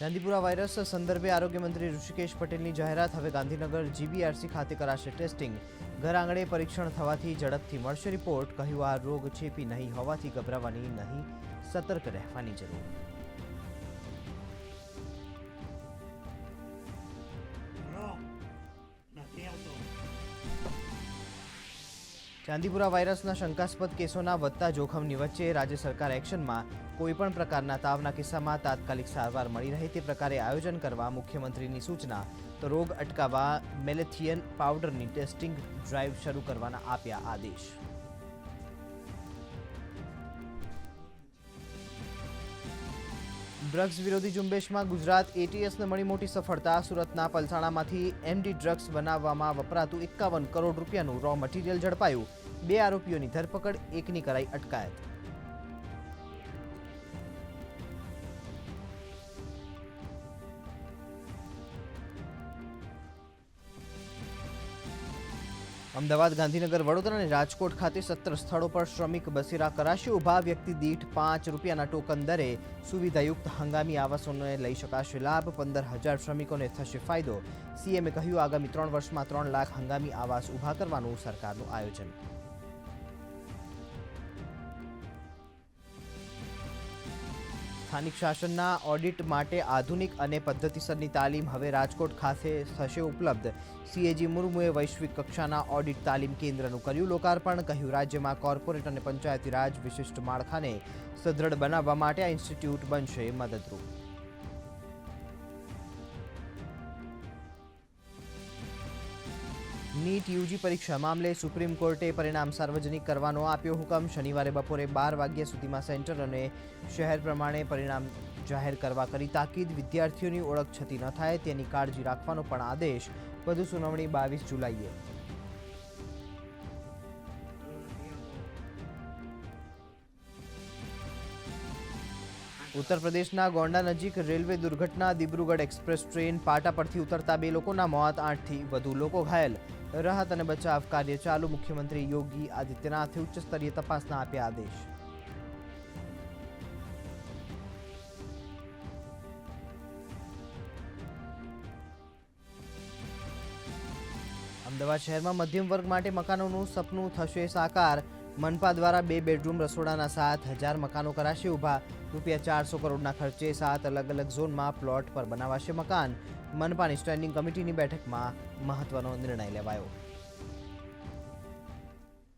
Chandipura virus સંદર્ભે આરોગ્ય મંત્રી ઋષિકેશ પટેલની જાહેરાત હવે ગાંધીનગર જીબીઆરસી ખાતે કરાશે ટેસ્ટિંગ. ઘર આંગણે પરીક્ષણ થવાથી ઝડપથી મળશે રિપોર્ટ. કહ્યું, આ રોગ ચેપી નહીં હોવાથી ગભરાવાની નહીં, સતર્ક રહેવાની જરૂર. ચાંદીપુરા વાયરસના શંકાસ્પદ કેસોના વધતા જોખમની વચ્ચે રાજ્ય સરકાર એક્શનમાં કોઈપણ પ્રકારના તાવના કિસ્સામાં તાત્કાલિક સારવાર મળી રહે તે પ્રકારે આયોજન કરવા મુખ્યમંત્રીની સૂચના, તો રોગ અટકાવવા મેલેથિયન પાવડરની ટેસ્ટિંગ ડ્રાઈવ શરૂ કરવાના આપ્યા આદેશ. ડ્રગ્સ વિરોધી ઝુંબેશમાં ગુજરાત એટીએસને મળી મોટી સફળતા. સુરતના પલસાણામાંથી એમડી ડ્રગ્સ બનાવવામાં વપરાતું એકાવન કરોડ રૂપિયાનું રો મટીરિયલ ઝડપાયું. બે આરોપીઓની ધરપકડ, એકની કરાઈ અટકાયત. અમદાવાદ, ગાંધીનગર, વડોદરા અને રાજકોટ ખાતે સત્તર સ્થળો પર શ્રમિક બસેરા કરાશે ઊભા વ્યક્તિ દીઠ પાંચ રૂપિયાના ટોકન દરે સુવિધાયુક્ત હંગામી આવાસોને લઈ શકાશે લાભ. પંદર હજાર શ્રમિકોને થશે ફાયદો. સીએમએ કહ્યું, આગામી ત્રણ વર્ષમાં ત્રણ લાખ હંગામી આવાસ ઊભા કરવાનું સરકારનું આયોજન. સ્થાનિક શાસનના ઓડિટ માટે આધુનિક અને પદ્ધતિસરની તાલીમ હવે રાજકોટ ખાતે થશે ઉપલબ્ધ. સીએજી મુર્મુએ વૈશ્વિક કક્ષાના ઓડિટ તાલીમ કેન્દ્રનું કર્યું લોકાર્પણ, કહ્યું રાજ્યમાં કોર્પોરેટ અને પંચાયતી રાજ વિશિષ્ટ માળખાને સદ્રઢ બનાવવા માટે આ ઇન્સ્ટિટ્યૂટ બનશે મદદરૂપ. નીટ યુજી પરીક્ષા મામલે સુપ્રીમ કોર્ટે પરિણામ સાર્વજનિક કરવાનો આપ્યો હુકમ. શનિવારે બપોરે બાર વાગ્યા સુધીમાં સેન્ટર અને શહેર પ્રમાણે પરિણામ જાહેર કરવા કરી તાકીદ. વિદ્યાર્થીઓની ઓળખ છતી ન થાય તેની કાળજી રાખવાનો પણ આદેશ. વધુ સુનાવણી બાવીસ જુલાઈએ. ઉત્તર પ્રદેશના ગોંડા નજીક રેલવે દુર્ઘટના, દિબ્રુગઢ એક્સપ્રેસ ટ્રેન પાટા પરથી ઉતરતા બે લોકોના મોત, આઠથી વધુ લોકો ઘાયલ. રાહત અને બચાવ કાર્ય ચાલુ, મુખ્યમંત્રી યોગી આદિત્યનાથે ઉચ્ચ સ્તરીય તપાસના આપ્યા આદેશ. અમદાવાદ શહેરમાં મધ્યમ વર્ગ માટે મકાનોનું સપનું થશે સાકાર. મનપા દ્વારા બે બેડરૂમ રસોડાના સાત હજાર મકાનો કરાશે ઊભા. રૂપિયા ચારસો કરોડના ખર્ચે સાત અલગ અલગ ઝોનમાં પ્લોટ પર બનાવાશે મકાન. મનપાની સ્ટેન્ડિંગ કમિટીની બેઠકમાં મહત્વનો નિર્ણય લેવાયો.